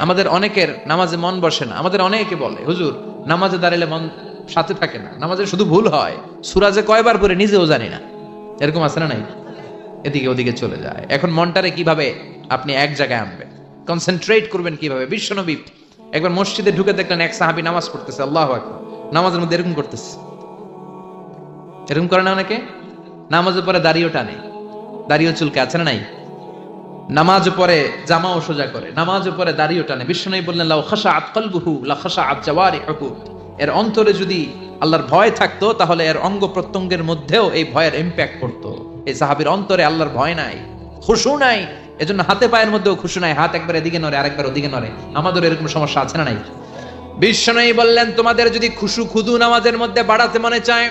আমাদের অনেকের নামাজে মন বসে না। আমাদের অনেকে বলে, হুজুর, নামাজে দাঁড়ালে মন সাথে থাকে না। নামাজে শুধু ভুল হয়। সুরাজে কয়বার পরে নিজেও জানি না। এরকম আছে না নাই? এদিকে ওদিকে চলে যায়। এখন মনটারে কীভাবে আপনি এক জায়গায় আনবেন? কনসেন্ট্রেট করবেন কীভাবে? বিশ্বনবী একবার মসজিদে ঢুকে দেখলেন এক সাহাবি নামাজ পড়তেছে, আল্লাহ নামাজের মধ্যে এরকম করতেছে। এরকম করে না অনেকে? নামাজের পরে দাড়িও টানে। দাড়িও চুলকে, আছে না নাই? নামাজ পরে জামাও সোজা করে। নামাজ পরে দাড়িও টানে। বিষ্ণু বললেন, লাউ খাসা আতকলবুহু লা খাসা আতজাওয়ারিহু এর অন্তরে যদি আল্লাহর ভয় থাকতো, তাহলে এর অঙ্গ প্রত্যঙ্গের মধ্যেও এই ভয়ের ইম্প্যাক্ট পড়তো। এই সাহাবীর অন্তরে আল্লাহর ভয় নাই, খুশু নাই। এজন্য হাতে পায়ের মধ্যেও খুশু নাই। হাত একবার এদিকে নড়ে, আরেকবার ওদিকে নড়ে। আমাদের এরকম সমস্যা আছে না নাই? বিষ্ণু বললেন, তোমাদের যদি খুশু খুদু নামাজের মধ্যে বাড়াতে মনে চায়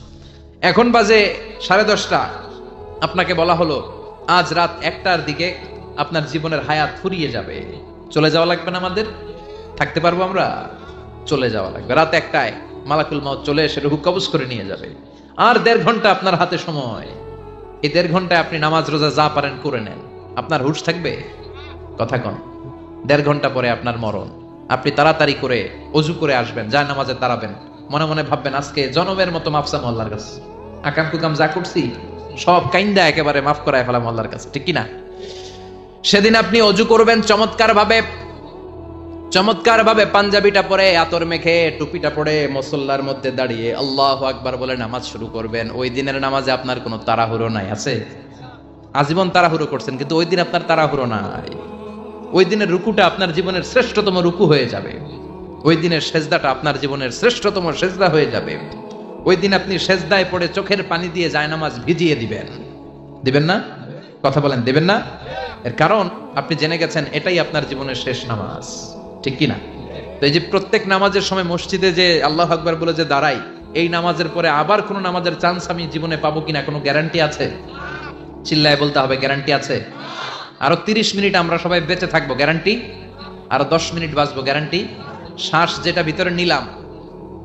এখন বাজে সাড়ে দশটা। আপনাকে বলা হলো, আজ রাত একটার দিকে আপনার জীবনের হায়াত ফুরিয়ে যাবে। চলে যাওয়া লাগবে না আমাদের? থাকতে পারব আমরা? চলে যাওয়া লাগবে। রাত একটায় মালাকুল মাউত চলে এসে রুহু কবজ করে নিয়ে যাবে। আর দেড় ঘণ্টা আপনার হাতে সময়। এই দেড় ঘন্টায় আপনি নামাজ রোজা যা পারেন করে নেন। আপনার হুশ থাকবে? কথা কন। দেড় ঘণ্টা পরে আপনার মরণ। আপনি তাড়াতাড়ি করে অজু করে আসবেন, যা নামাজে তাড়াবেন। মনে মনে ভাববেন, আজকে জনমের মতো মাফসাম আল্লাহর কাছে। আকাম কুকাম যা করছি, সব কাইন্দা একেবারে মাফ করায় ফেলাম আল্লাহর কাছে, ঠিক কিনা? সেদিন আপনি অজু করবেন চমৎকার ভাবে চমৎকার ভাবে পাঞ্জাবিটা পরে আতর মেখে টুপিটা পরে মুসল্লার মধ্যে দাঁড়িয়ে আল্লাহ আকবার বলে নামাজ শুরু করবেন। ওই দিনের নামাজে আপনার কোনো তাড়াহুড়ো নাই, আছে? আজীবন তাড়াহুড়ো করছেন, কিন্তু ওই দিন আপনার তাড়াহুড়ো নাই। ওই দিনের রুকুটা আপনার জীবনের শ্রেষ্ঠতম রুকু হয়ে যাবে। ওই দিনের সেজদাটা আপনার জীবনের শ্রেষ্ঠতম সেজদা হয়ে যাবে। ওই দিন আপনি সেজদায় পড়ে চোখের পানি দিয়ে জায়নামাজ ভিজিয়ে দিবেন। দিবেন না? কথা বলেন, দেবেন না? এর কারণ, আপনি জেনে গেছেন, এটাই আপনার জীবনের শেষ নামাজ। ঠিক কি না তো এই যে প্রত্যেক নামাজের সময় মসজিদে যে আল্লাহ আকবার বলে যে দাঁড়াই, এই নামাজের পরে আবার কোনো নামাজের চান্স আমি জীবনে পাবো কিনা কোনো গ্যারান্টি আছে? চিল্লায় বলতে হবে গ্যারান্টি আছে? আরও তিরিশ মিনিট আমরা সবাই বেঁচে থাকব গ্যারান্টি আরও দশ মিনিট বাঁচবো গ্যারান্টি শ্বাস যেটা ভিতরে নিলাম,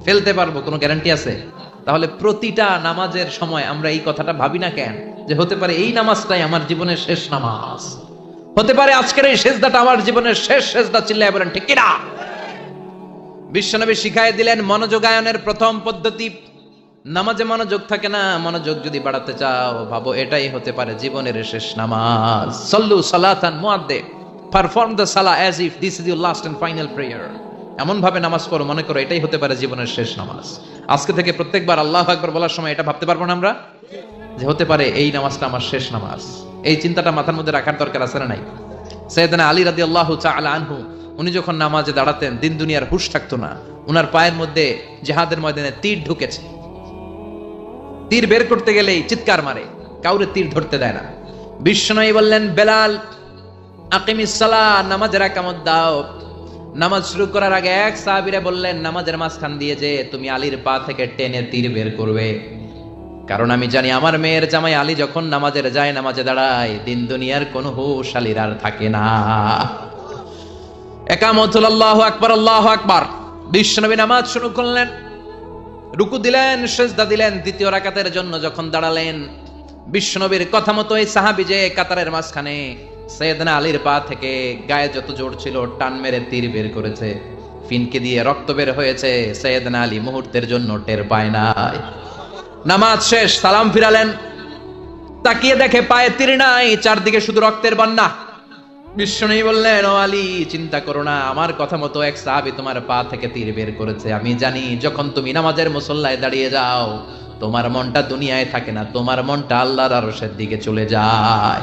ফেলতে পারব, কোনো গ্যারান্টি আছে? তাহলে প্রতিটা নামাজের সময় আমরা এই কথাটা ভাবি না কেন? যে হতে পারে এই নামাজটাই আমার জীবনের শেষ নামাজ। হতে পারে আজকের এই শেষদাটা আমার জীবনের শেষ শেষদা চিল্লায় বলেন, ঠিক কিনা বিশ্বনবী শিখাই দিলেন, মনোযোগায়নের প্রথম পদ্ধতি, নামাজে মনোযোগ থাকে না, মনোযোগ যদি বাড়াতে চাও, ভাবো এটাই হতে পারে জীবনের শেষ নামাজ। সল্লু সালাতান মুয়াদ্দে পারফর্ম দ্য সালা as if this is your last and final prayer এমন ভাবে নামাজ পড়ো, মনে করো এটাই হতে পারে জীবনের শেষ নামাজ। আজকে থেকে প্রত্যেকবার আল্লাহ একবার বলার সময় এটা ভাবতে পারব না আমরা? যে হতে পারে এই নামাজটা আমার শেষ নামাজ। এই চিন্তাটা মাথার মধ্যে রাখার দরকার আছে না নাই? সৈয়দনা আলী রাদি আল্লাহ আনহু, উনি যখন নামাজে দাঁড়াতেন, দিন দুনিয়ার হুশ থাকতো না। উনার পায়ের মধ্যে জেহাদের ময়দানে তীর ঢুকেছে। তীর বের করতে গেলেই চিৎকার মারে, কাউরে তীর ধরতে দেয় না। বিশ্বনয়ী বললেন, বেলাল, আকিমিস নামাজের একামত দাও। নামাজ শুরু করার আগে এক সাহাবীরা বললেন, নামাজের মাঝখান দিয়ে যে তুমি আলীর পা থেকে টেনে তীর বের করবে। কারণ আমি জানি আমার মেয়ের জামাই আলী যখন নামাজের যায়, নামাজে দাঁড়ায়, দিন দুনিয়ার কোনো হুশ আলীর আর থাকে না। একামতুল আল্লাহ আকবার আল্লাহ আকবার। বিশ্বনবী নামাজ শুরু করলেন। রুকু দিলেন, সেজদা দিলেন, দ্বিতীয় রাকাতের জন্য যখন দাঁড়ালেন, বিশ্বনবীর কথা মতো এই সাহাবি যে কাতারের মাঝখানে সৈয়দনা আলীর পা থেকে গায়ে যত জোর ছিল, টান মেরে তীর বের করেছে। ফিনকে দিয়ে রক্ত বের হয়েছে, সৈয়দনা আলী মুহূর্তের জন্য টের পায় নাই। নামাজ শেষ, সালাম ফিরালেন। তাকিয়ে দেখে পায়ে তীর নাই, চারদিকে শুধু রক্তের বন্যা। বিশ্বনবী বললেন, ও আলী, চিন্তা করো না, আমার কথা মতো এক সাহাবী তোমার পা থেকে তীর বের করেছে। আমি জানি, যখন তুমি নামাজের মুসল্লায় দাঁড়িয়ে যাও, তোমার মনটা দুনিয়ায় থাকে না, তোমার মনটা আল্লাহর আরশের দিকে চলে যায়।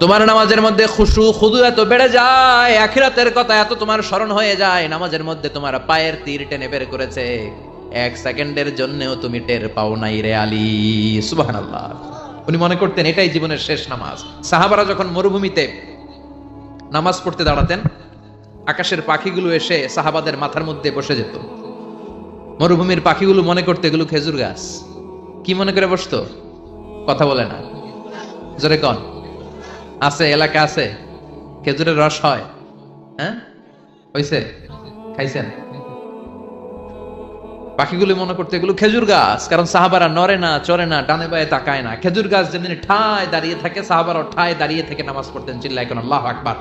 তোমার নামাজের মধ্যে খুশু, খুদু এত বেড়ে যায়, আখিরাতের কথা এত তোমার স্মরণ হয়ে যায়, নামাজের মধ্যে তোমার পায়ের তীর টেনে বের করেছে। এক সেকেন্ডের জন্যও তুমি টের পাও নাই রে আলী। সুবহানাল্লাহ। উনি মনে করতেন এটাই জীবনের শেষ নামাজ। সাহাবারা যখন মরুভূমিতে নামাজ পড়তে দাঁড়াতেন, আকাশের পাখিগুলো এসে সাহাবাদের মাথার মধ্যে বসে যেত। মরুভূমির পাখিগুলো মনে করতে, এগুলো খেজুর গাছ। কি মনে করে বসতো? কথা বলে না। জোরে কন। আছে, এলাকা আছে, খেজুরের রস হয় হ্যাঁ? হয়েছে খাইছেন? পাখিগুলো মনে করতে এগুলো খেজুর গাছ, কারণ সাহাবারা নরে না চরে না, ডানে বায়ে তাকায় না। খেজুর গাছ যেদিন ঠায় দাঁড়িয়ে থাকে সাহাবারা ঠায় দাঁড়িয়ে থেকে নামাজ পড়তেন চিল্লাই কোন আল্লাহ আকবার।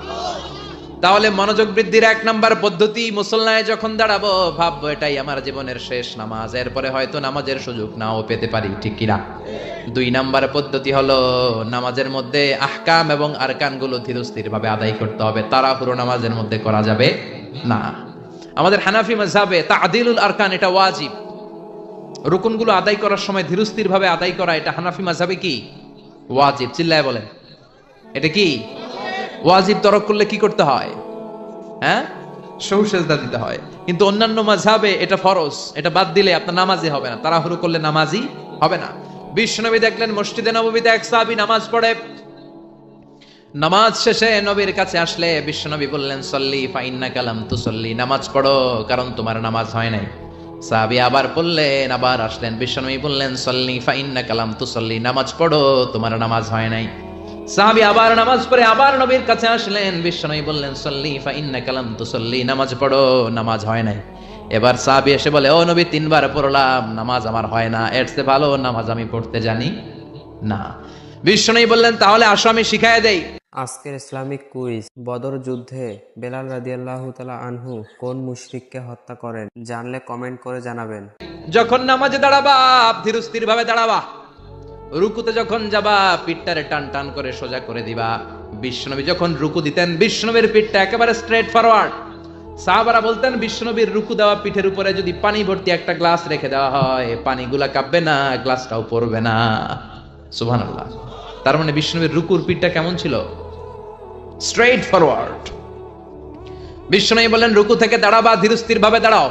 তাহলে মনোযোগ বৃদ্ধির এক নাম্বার পদ্ধতি, মুসল্লায় যখন দাঁড়াবো, ভাববো, এটাই আমার জীবনের শেষ নামাজ। এরপরে হয়তো নামাজের সুযোগ নাও পেতে পারি, ঠিক কিনা দুই নাম্বার পদ্ধতি হলো, নামাজের মধ্যে আহকাম এবং আরকানগুলো ধীরস্থির ভাবে আদায় করতে হবে। তাড়াহুড়ো নামাজের মধ্যে করা যাবে না। আমাদের হানাফি মাঝাবে তা আদিলুল আরকান, এটা ওয়াজিব। রুকুনগুলো আদায় করার সময় ধীরস্থির ভাবে আদায় করা, এটা হানাফি মাঝাবে কি? ওয়াজিব, চিল্লায় বলেন। এটা কি? ওয়াজিব তরক করলে কি করতে হয়? হ্যাঁ? সৌ সেজদা দিতে হয়। কিন্তু অন্যান্য মাঝাবে এটা ফরজ, এটা বাদ দিলে আপনার নামাজই হবে না, তাড়াহুড়ো করলে নামাজই হবে না। বিশ্বনবী দেখলেন, মসজিদে নবমীতে এক সাহাবী নামাজ পড়ে। নামাজ শেষে নবীর কাছে আসলে বিশ্বনবী বললেন, সল্লি ফাইন্না কালাম তু সল্লি নামাজ পড়ো, কারণ তোমার নামাজ হয় নাই। সাহাবী আবার বললেন, আবার আসলেন। বিশ্বনবী বললেন, সল্লি ফাইন্না কালাম তু সল্লি নামাজ পড়ো, তোমার নামাজ হয় নাই। সাহাবী আবার নামাজ পড়ে আবার নবীর কাছে আসলেন। বিশ্বনবী বললেন সল্লি ফাইন্না কালাম তু সল্লি নামাজ পড়ো নামাজ হয় নাই। এবার সাহাবী এসে বলে ও নবী তিনবার পড়লাম নামাজ আমার হয় না। এর চেয়ে ভালো নামাজ আমি পড়তে জানি না। বিশ্বনবী বললেন তাহলে আসো আমি শিখাই দেই। আজকের ইসলামিক কুইজ বদর যুদ্ধে বেলাল রাদিয়াল্লাহু তাআলা আনহু কোন মুশরিককে হত্যা করেন জানলে কমেন্ট করে জানাবেন। যখন নামাজে দাঁড়াবা ধীরস্থির ভাবে দাঁড়াবা। রুকুতে যখন যাবা, পিঠটারে টান টান করে সোজা করে দিবা। বিশ্বনবী যখন রুকু দিতেন বিশ্বনবীর পিঠটা একেবারে স্ট্রেট ফরওয়ার্ড সাহাবারা বলতেন বিশ্বনবীর রুকু দেওয়া পিঠের উপরে যদি পানি ভর্তি একটা গ্লাস রেখে দেওয়া হয়, পানিগুলা কাঁপবে না, গ্লাসটাও পড়বে না। সুবহানাল্লাহ। তার মানে বিশ্বনবীর রুকুর পিঠটা কেমন ছিল? স্ট্রেট ফরওয়ার্ড বিশ্বনবী বলেন রুকু থেকে দাঁড়াবা ধীরস্থির ভাবে দাঁড়াও।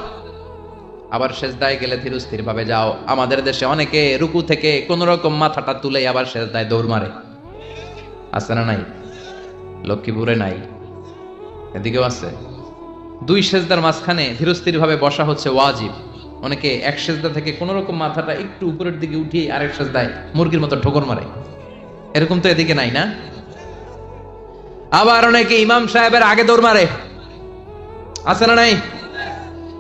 আবার সেজদায় গেলে ধীরস্থির ভাবে যাও। আমাদের দেশে অনেকে রুকু থেকে কোন রকম মাথাটা তুলে আবার সেজদায় দৌড় মারে। আছে না নাই? লক্ষ্মীপুরে নাই। এদিকেও আছে। দুই সেজদার মাঝখানে ধীরস্থির ভাবে বসা হচ্ছে ওয়াজিব। অনেকে এক সেজদা থেকে কোন রকম মাথাটা একটু উপরের দিকে উঠিয়ে আরেক সেজদায় মুরগির মতো ঠোকর মারে। এরকম তো এদিকে নাই না? আবার অনেকে ইমাম সাহেবের আগে দৌড় মারে। আছে না নাই?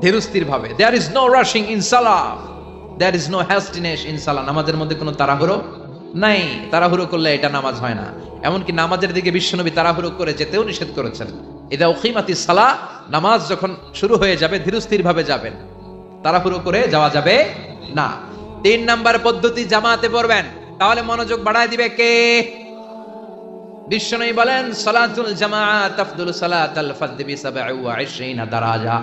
ধীরস্থির ভাবে there is no rushing in Salah there is no hastiness in সালাহ নামাজের মধ্যে কোনো তাড়াহুড়ো নাই। তাড়াহুড়ো করলে এটা নামাজ হয় না। এমনকি নামাজের দিকে বিশ্বনবী তাড়াহুড়ো করে যেতেও নিষেধ করেছেন। এটা ওখিমাতি সালা নামাজ যখন শুরু হয়ে যাবে ধীরস্থির ভাবে যাবেন। তাড়াহুড়ো করে যাওয়া যাবে না। তিন নাম্বার পদ্ধতি, জামাতে পড়বেন। তাহলে মনোযোগ বাড়ায় দিবে কে? বিশ্বনবী বলেন, সালাতুল জামাআত আফদুল সালাতাল ফারদ বি 27 দারাজা।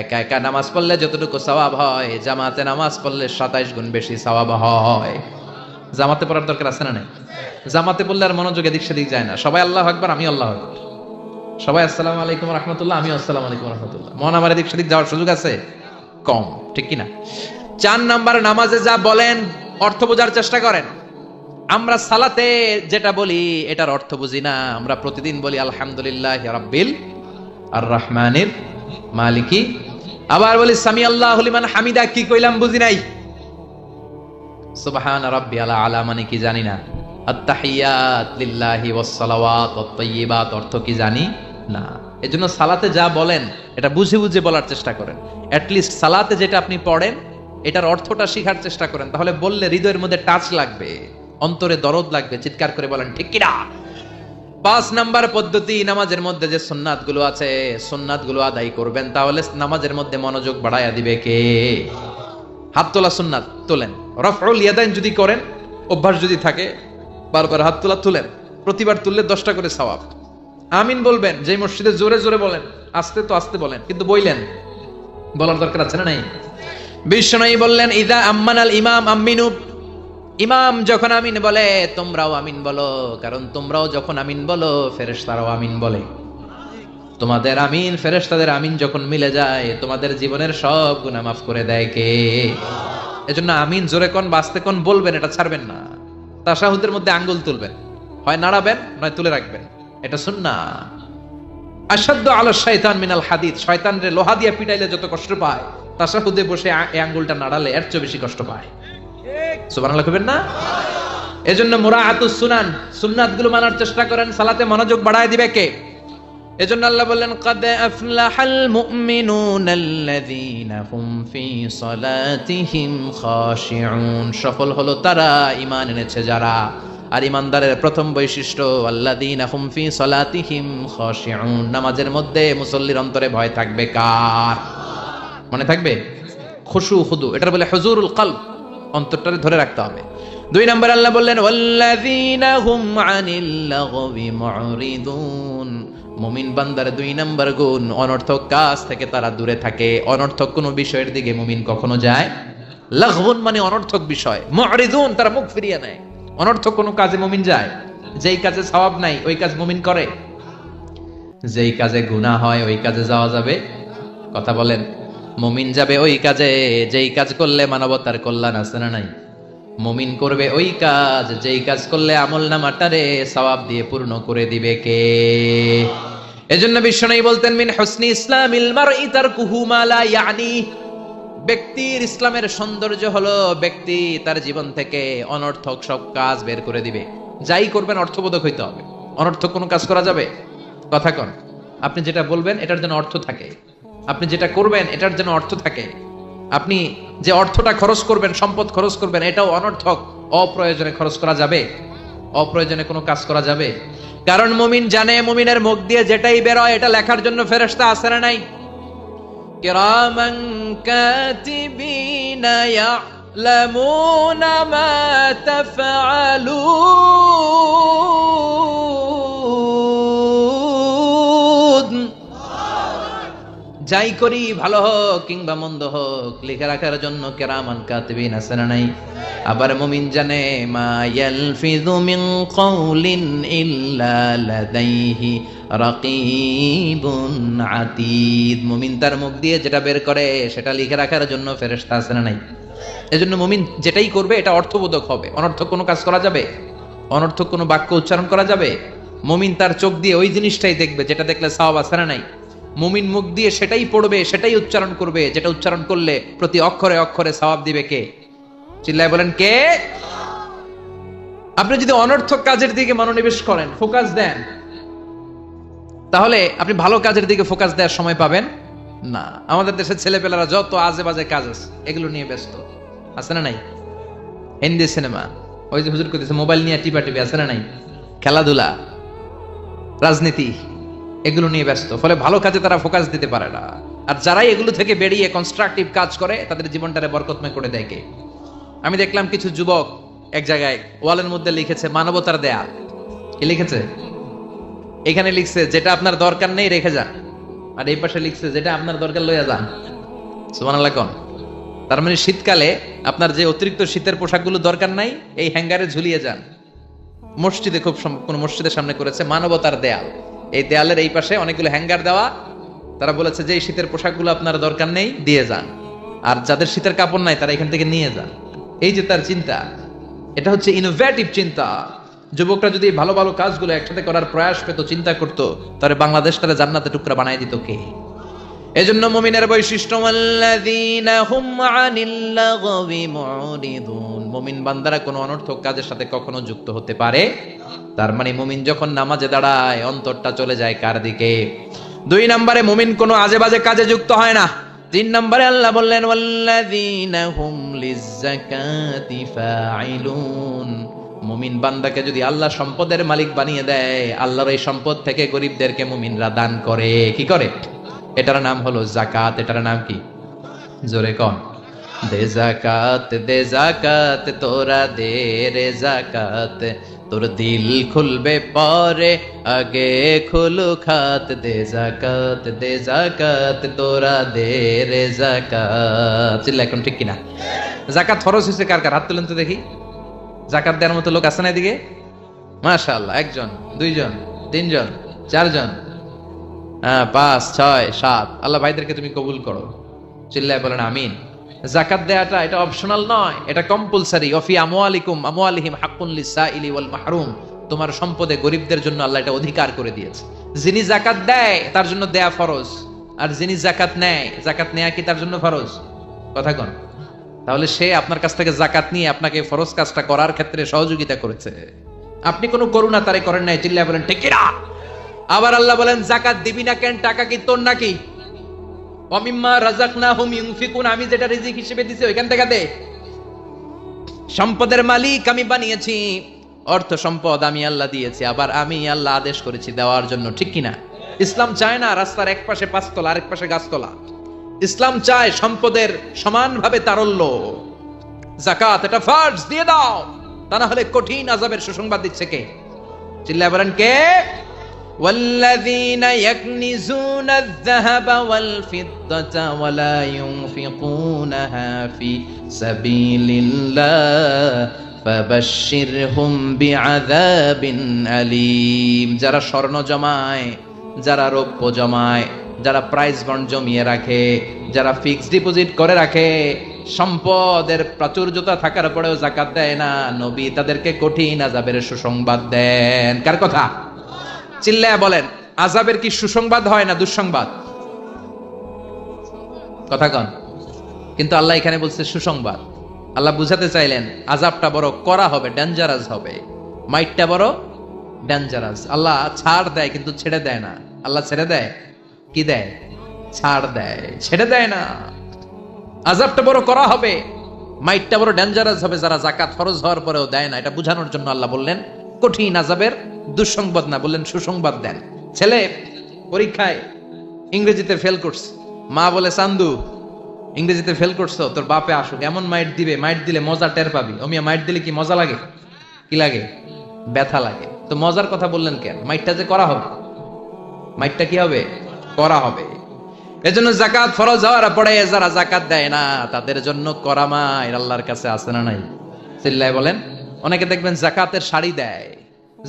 একা একা নামাজ পড়লে যতটুকু সওয়াব হয়, জামাতে নামাজ পড়লে 27 গুণ বেশি সওয়াব হয়। জামাতে পড়ার দরকার আছে না নাই? জামাতে পড়লে আর মনোযোগ এদিক সেদিক যায় না। সবাই আল্লাহ আকবার আমি আল্লাহ আকবার। সবাই আসসালাম আলাইকুম রহমতুল্লাহ আমি আসসালাম আলাইকুম রাহমাতুল্লাহ। মন আমার এদিক সেদিক যাওয়ার সুযোগ আছে? কম, ঠিক কি না চার নাম্বার নামাজে যা বলেন, অর্থ বোঝার চেষ্টা করেন। আমরা সালাতে যেটা বলি, এটার অর্থ বুঝি না। আমরা প্রতিদিন বলি, আলহামদুলিল্লাহ রাব্বিল আর রহমানির মালিকি? আবার বলি সামি আল্লাহ লিমান হামিদা কি কইলাম বুঝি নাই? আলা আলা মানে কি জানি না। আত্তাহিয়াত লিল্লাহি অর্থ কি জানি না। এজন্য সালাতে যা বলেন, এটা বুঝে বুঝে বলার চেষ্টা করেন। অ্যাট লিস্ট সালাতে যেটা আপনি পড়েন, এটার অর্থটা শেখার চেষ্টা করেন। তাহলে বললে হৃদয়ের মধ্যে টাচ লাগবে, অন্তরে দরদ লাগবে, চিৎকার করে বলেন, ঠিক পাঁচ নাম্বার পদ্ধতি নামাজের মধ্যে যে সুন্নাতগুলো আছে সুন্নাতগুলো আদায় করবেন, তাহলে নামাজের মধ্যে মনোযোগ বাড়াইয়া দিবে কে? হাত তোলা সুন্নাত, তোলেন। রফউল ইয়াদাইন যদি করেন, অভ্যাস যদি থাকে বারবার হাত তোলা তুলেন। প্রতিবার তুললে দশটা করে সওয়াব। আমিন বলবেন যে মসজিদে জোরে জোরে বলেন, আস্তে তো আস্তে বলেন, কিন্তু বইলেন। বলার দরকার আছে না নাই? বিষ্ণু বললেন, ইদা আম্মান আল ইমাম আমিনু ইমাম যখন আমিন বলে, তোমরাও আমিন বলো, কারণ তোমরাও যখন আমিন বলো, ফেরেশতারাও আমিন বলে। তোমাদের আমিন, ফেরেশতাদের আমিন যখন মিলে যায়, তোমাদের জীবনের সব গুনাহ মাফ করে দেয় কে? এজন্য আমিন জোরে কোন, বাঁচতে কোন বলবেন, এটা ছাড়বেন না। তাশাহুদের মধ্যে আঙ্গুল তুলবেন। হয় নাড়াবেন, নয় তুলে রাখবেন। এটা শুননা আসাধ্য আলো শয়তান মিনাল হাদিদ। শয়তান রে লোহা দিয়ে পিটাইলে যত কষ্ট পায়, তাশাহুদে বসে এই আঙ্গুলটা নাড়ালে এর চেয়ে বেশি কষ্ট পায়। কইবেন না? সুনান মানার চেষ্টা করেন, সালাতে মনোযোগ বাড়ায় দিবে কে? এজন্য আল্লাহ সফল হলো তারা, ঈমান এনেছে যারা। আর ইমানদারের প্রথম বৈশিষ্ট্য, আল্লাযীনা হুম নামাজের মধ্যে মুসল্লির অন্তরে ভয় থাকবে কার? মনে থাকবে? খুশু খুদু এটার বলে হুজুরুল কলব। অন্তরটারে ধরে রাখতে হবে। দুই নম্বর আল্লাহ বললেন, ওয়াল্লাযীনা হুম আনিল লাগবি মুরিদুন। মুমিন বান্দার দুই নম্বর গুণ, অনর্থক কাজ থেকে তারা দূরে থাকে। অনর্থক কোনো বিষয়ের দিকে মুমিন কখনো যায়। লাগবুন মানে অনর্থক বিষয়। মুরিদুন, তারা মুখ ফিরিয়ে নেয়। অনর্থক কোনো কাজে মুমিন যায়। যেই কাজে সওয়াব নাই, ওই কাজ মুমিন করে। যেই কাজে গুনাহ হয়, ওই কাজে যাওয়া যাবে। কথা বলেন। মুমিন যাবে ওই কাজে, যেই কাজ করলে মানবতার কল্যাণ আছে না নাই? মুমিন করবে ওই কাজ, যেই কাজ করলে আমল নামাটারে সওয়াব দিয়ে পূর্ণ করে দিবে কে? এজন্য বিশ্বনবী বলতেন, মিন হুসনি ইসলামিল মারই তারকুহু মা লা ইয়ানি। ব্যক্তির ইসলামের সৌন্দর্য হলো ব্যক্তি তার জীবন থেকে অনর্থক সব কাজ বের করে দিবে। যাই করবেন, অর্থবোধক হইতে হবে। অনর্থক কোনো কাজ করা যাবে? কথা কন। আপনি যেটা বলবেন, এটার জন্য অর্থ থাকে। আপনি যেটা করবেন এটার জন্য অর্থ থাকে আপনি যে অর্থটা খরচ করবেন সম্পদ খরচ করবেন এটাও অনর্থক অপ্রয়োজনে খরচ করা যাবে অপ্রয়োজনে কোনো কাজ করা যাবে কারণ মুমিন জানে মুমিনের মুখ দিয়ে যেটাই বেরোয় এটা লেখার জন্য ফেরেশতা আসে না নাই كراما كاتبين يعلمون ما تفعلون যাই করি ভালো হোক কিংবা মন্দ হোক, লিখে রাখার জন্য কেরামান কাতিবিন আছে না নাই? আবার মুমিন জানে, মা ইয়ালফিযু মিন কওলিন ইল্লা লাদাইহি রাকিবুন আতীদ। মুমিন তার মুখ দিয়ে যেটা বের করে, সেটা লিখে রাখার জন্য ফেরেশতা আছে না নাই? এজন্য মুমিন যেটাই করবে, এটা অর্থবোধক হবে। অনর্থক কোনো কাজ করা যাবে? অনর্থক কোনো বাক্য উচ্চারণ করা যাবে? মুমিন তার চোখ দিয়ে ওই জিনিসটাই দেখবে, যেটা দেখলে সওয়াব আছে না নাই? মুমিন মুখ দিয়ে সেটাই পড়বে, সেটাই উচ্চারণ করবে, যেটা উচ্চারণ করলে প্রতি অক্ষরে অক্ষরে সওয়াব দিবে কে? চিল্লায় বলেন কে? আপনি যদি অনর্থক কাজের দিকে মনোনিবেশ করেন ফোকাস দেন, তাহলে আপনি ভালো কাজের দিকে ফোকাস দেওয়ার সময় পাবেন? না। আমাদের দেশের ছেলেপেলারা যত আজে বাজে কাজ আছে, এগুলো নিয়ে ব্যস্ত। আছে না নাই? হিন্দি সিনেমা ওই যে হুজুর করতেছে মোবাইল নিয়ে টিপা টিপি, আছে না নাই? খেলাধুলা, রাজনীতি। এগুলো নিয়ে ব্যস্ত। ফলে ভালো কাজে তারা ফোকাস দিতে পারে না। আর যারাই এগুলো থেকে বেরিয়ে কনস্ট্রাকটিভ কাজ করে, তাদের জীবনটারে বরকতময় করে দেয় কে? আমি দেখলাম কিছু যুবক এক জায়গায় ওয়ালের মধ্যে লিখেছে, মানবতার দেয়াল। কি লিখেছে? এখানে লিখছে, যেটা আপনার দরকার নেই, রেখে যান। আর এই পাশে লিখছে, যেটা আপনার দরকার, লইয়া যান। সুবহানাল্লাহ কোন। তার মানে শীতকালে আপনার যে অতিরিক্ত শীতের পোশাকগুলো দরকার নাই, এই হ্যাঙ্গারে ঝুলিয়ে যান। মসজিদে খুব কোন মসজিদের সামনে করেছে, মানবতার দেয়াল। এই দেয়ালের এই পাশে অনেকগুলো হ্যাঙ্গার দেওয়া। তারা বলেছে যে এই শীতের পোশাকগুলো আপনার দরকার নেই, দিয়ে যান। আর যাদের শীতের কাপড় নাই, তারা এখান থেকে নিয়ে যান। এই যে তার চিন্তা, এটা হচ্ছে ইনোভেটিভ চিন্তা। যুবকরা যদি ভালো ভালো কাজগুলো একসাথে করার প্রয়াস পেত, চিন্তা করতো, তাহলে বাংলাদেশ তারা জান্নাতে টুকরা বানাই দিত কে? এজন্য মুমিনের বৈশিষ্ট্য মুমিন বান্দারা কোনো অনর্থক কাজের সাথে কখনো যুক্ত হতে পারে তার মানে মুমিন যখন নামাজে দাঁড়ায়, অন্তরটা চলে যায় কার দিকে? দুই নম্বরে, মুমিন কোনো আজে বাজে কাজে যুক্ত হয় না। তিন নম্বরে, আল্লাহ বললেন মুমিন বান্দাকে যদি আল্লাহ সম্পদের মালিক বানিয়ে দেয়, আল্লাহর এই সম্পদ থেকে গরিবদেরকে মুমিনরা দান করে। কি করে? এটার নাম হলো জাকাত, এটার নাম কি? জোরে কন। দে জাকাত দে জাকাত, তোরা দে রে জাকাত। তোর দিল খুলবে পরে, আগে খুলু খাত। দে জাকাত দে জাকাত, তোরা দে রে জাকাত। চিল্লা, এখন ঠিক কিনা? জাকাত ফরজ হয়েছে কার কার? হাত তুলেন তো দেখি। জাকাত দেওয়ার মতো লোক আছে না এদিকে? মাশাআল্লাহ, একজন, দুইজন, তিনজন, চারজন। হ্যাঁ পাঁচ, ছয়, সাত। আল্লাহ ভাইদেরকে তুমি কবুল করো। চিল্লায় বলেন আমিন। জাকাত দেয়াটা, এটা অপশনাল নয়, এটা কম্পালসারি অফি আমওয়ালিকুম, আমওয়ালিহিম হাক্কুন লিসাইলি ওয়াল মাহরুম। তোমার সম্পদে গরিবদের জন্য আল্লাহ এটা অধিকার করে দিয়েছে। যিনি জাকাত দেয়, তার জন্য দেয়া ফরজ। আর যিনি জাকাত নেয় জাকাত নেয়া কি তার জন্য ফরজ? কথা কোন। তাহলে সে আপনার কাছ থেকে জাকাত নিয়ে আপনাকে ফরজ কাজটা করার ক্ষেত্রে সহযোগিতা করেছে। আপনি কোনো করুণা তারে করেন নাই, চিল্লায় বলেন কিনা আবার আল্লাহ বলেন, জাকাত দিবি না কেন, টাকা কি তোর নাকি? অমিম্মা রাজাকনাহুম ইউনফিকুন আমি যেটা রিজিক হিসেবে দিছি, ওইখান থেকে দে। সম্পদের মালিক আমি বানিয়েছি, অর্থ সম্পদ আমি আল্লাহ দিয়েছি, আবার আমি আল্লাহ আদেশ করেছি দেওয়ার জন্য, ঠিক কিনা? ইসলাম চায় না রাস্তার এক পাশে পাঁচতলা, আরেক পাশে গাছতলা। ইসলাম চায় সম্পদের সমানভাবে তারল্য। জাকাত, এটা ফার্জ, দিয়ে দাও। তা না হলে কঠিন আজাবের সুসংবাদ দিচ্ছে কে? চিল্লা বলেন, কে? والذين يكنزون الذهب والفضة ولا ينفقونها في سبيل الله فبشرهم بعذاب أليم যারা স্বর্ণ জমায় যারা রৌপ্য জমায় যারা প্রাইজ বন্ড জমিয়ে রাখে যারা ফিক্সড ডিপোজিট করে রাখে সম্পদের প্রাচুর্যতা থাকার পরেও জাকাত দেয় না নবী তাদেরকে কঠিন আজাবের সুসংবাদ দেন কার কথা চিল্লায় বলেন আজাবের কি সুসংবাদ হয় না দুঃসংবাদ? কথা কন। কিন্তু আল্লাহ এখানে বলছে সুসংবাদ। আল্লাহ বুঝাতে চাইলেন আজাবটা বড় করা হবে ডেঞ্জারাস হবে। মাইটটা বড় ডেঞ্জারাস আল্লাহ ছাড় দেয়, কিন্তু ছেড়ে দেয় না। আল্লাহ ছেড়ে দেয়? কি দেয়? ছাড় দেয়। ছেড়ে দেয় না। আজাবটা বড় করা হবে মাইটটা বড় ডেঞ্জারাস হবে, যারা জাকাত ফরজ হওয়ার পরেও দেয় না। এটা বুঝানোর জন্য আল্লাহ বললেন, কঠিন আজাবের দুঃসংবাদ না, বললেন সুসংবাদ দেন। ছেলে পরীক্ষায় ইংরেজিতে ফেল করছে। মা বলে চান্দু ইংরেজিতে ফেল করছ, তোর বাপে আসুক, এমন মাইট দিবে, মাইট দিলে মজা টের পাবি। অমিয়া মাইট দিলে কি মজা লাগে? কি লাগে? ব্যথা লাগে। তো মজার কথা বললেন কেন? মাইটটা যে করা হবে। মাইটটা কি হবে? করা হবে। এজন্য জাকাত ফরজ হওয়ার পরে যারা জাকাত দেয় না, তাদের জন্য করা আল্লাহর কাছে আছে না নাই? চিল্লায় বলেন। অনেকে দেখবেন জাকাতের শাড়ি দেয়।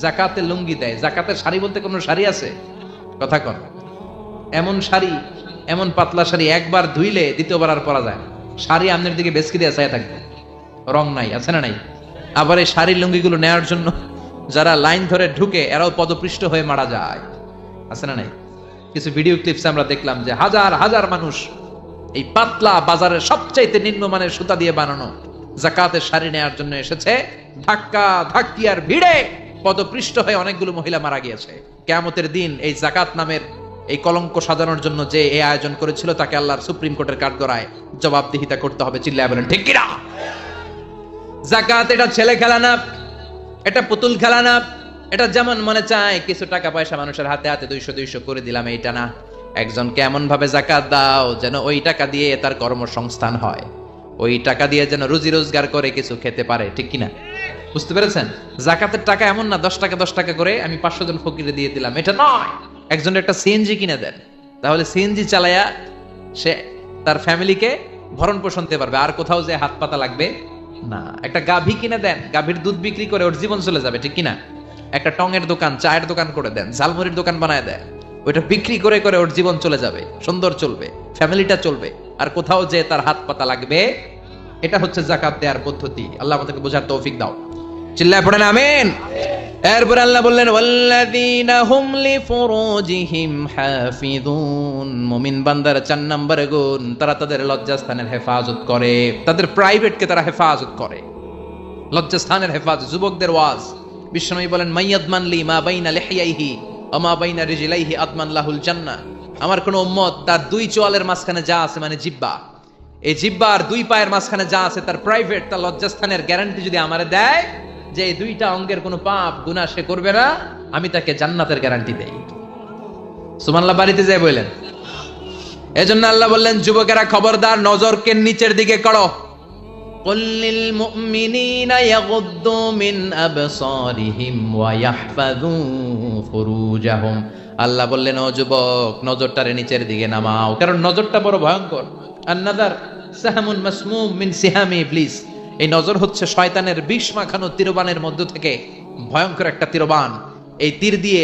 জাকাতের লুঙ্গি দেয়। জাকাতের শাড়ি বলতে কোনো শাড়ি আছে? কথা কন। এমন শাড়ি, এমন পাতলা শাড়ি একবার ধুইলে দ্বিতীয়বার আর পরা যায়। শাড়ি আমনের দিকে বেসকি দিয়ে চাই থাকবে। রং নাই, আছে না নাই? আবার এই শাড়ির লুঙ্গিগুলো নেওয়ার জন্য যারা লাইন ধরে ঢুকে এরাও পদপৃষ্ট হয়ে মারা যায়। আছে না নাই? কিছু ভিডিও ক্লিপস আমরা দেখলাম যে হাজার হাজার মানুষ এই পাতলা বাজারের সবচাইতে নিম্নমানের সুতা দিয়ে বানানো জাকাতের শাড়ি নেওয়ার জন্য এসেছে ধাক্কা ধাক্কি আর ভিড়ে। পদপৃষ্ট হয়ে অনেকগুলো মহিলা মারা গিয়েছে। কেয়ামতের দিন এই জাকাত নামের এই কলঙ্ক সাজানোর জন্য যে এই আয়োজন করেছিল, তাকে আল্লাহর সুপ্রিম কোর্টের কাঠগড়ায় জবাবদিহিতা করতে হবে, চিল্লায় বলেন, ঠিক কিনা জাকাত এটা ছেলে খেলা না, এটা পুতুল খেলা না, এটা যেমন মনে চায়, কিছু টাকা পয়সা মানুষের হাতে হাতে দুইশো দুইশো করে দিলাম, এইটা না। একজন কেমন ভাবে জাকাত দাও, যেন ওই টাকা দিয়ে তার কর্মসংস্থান হয়। ওই টাকা দিয়ে যেন রুজি রোজগার করে কিছু খেতে পারে, ঠিক কিনা বুঝতে পেরেছেন? জাকাতের টাকা এমন না, দশ টাকা দশ টাকা করে আমি পাঁচশো জন ফকিরে দিয়ে দিলাম। এটা নয়। একজনের একটা সিএনজি কিনে দেন। তাহলে সিএনজি চালায়া সে তার ফ্যামিলিকে ভরণ পোষণ দিতে পারবে। আর কোথাও যে হাত পাতা লাগবে? না। একটা গাভী কিনে দেন। গাভীর দুধ বিক্রি করে ওর জীবন চলে যাবে, ঠিক কিনা? একটা টঙের দোকান, চায়ের দোকান করে দেন, ঝালমুড়ির দোকান বানায় দেয় ওইটা বিক্রি করে করে ওর জীবন চলে যাবে। সুন্দর চলবে, ফ্যামিলিটা চলবে। আর কোথাও যে তার হাত পাতা লাগবে এটা হচ্ছে জাকাত দেওয়ার পদ্ধতি। আল্লাহ আমাদেরকে বোঝার তৌফিক দাও। চিল্লায় পড়েন, আমিন। এরপর আল্লাহ বললেন, ওয়াল্লাযীনা হুম লিফুরুজিহিম হাফিযুন। মুমিন বান্দার চার নম্বর গুণ, তারা তাদের লজ্জাস্থানের হেফাজত করে। তাদের প্রাইভেটকে তারা হেফাজত করে। লজ্জাস্থানের হেফাজত, যুবকদের ওয়াজ। বিশ্বনবী বলেন মাইয়াদমান লি মা বাইনা লিহিয়াইহি ওয়া মা বাইনা রিজলাইহি আদমান লাহুল জান্নাহ। আমার কোন উম্মত তার দুই চোয়ালের মাঝখানে যা আছে মানে জিব্বা। এই জিব্বা আর দুই পায়ের মাঝখানে যা আছে তার প্রাইভেট তার লজ্জাস্থানের গ্যারান্টি যদি আমারে দেয় যে এই দুইটা অঙ্গের কোনো পাপ গুনাহ সে করবে না আমি তাকে জান্নাতের গ্যারান্টি দেই সুমানল্লাহ বাড়িতে যাই বললেন এজন্য আল্লাহ বললেন যুবকেরা খবরদার নজরকে নিচের দিকে করো قل للمؤمنين يغضوا من أبصارهم ويحفظوا فروجهم আল্লাহ বললেন ও যুবক নজরটারে নিচের দিকে নামাও কারণ নজরটা বড় ভয়ঙ্কর আন্নাদার সাহামুন মাসমুম মিন সিহামি ইবলিস। এই নজর হচ্ছে শয়তানের বিষ মাখানো তীরবানের মধ্য থেকে। ভয়ঙ্কর একটা তীরবান। এই তীর দিয়ে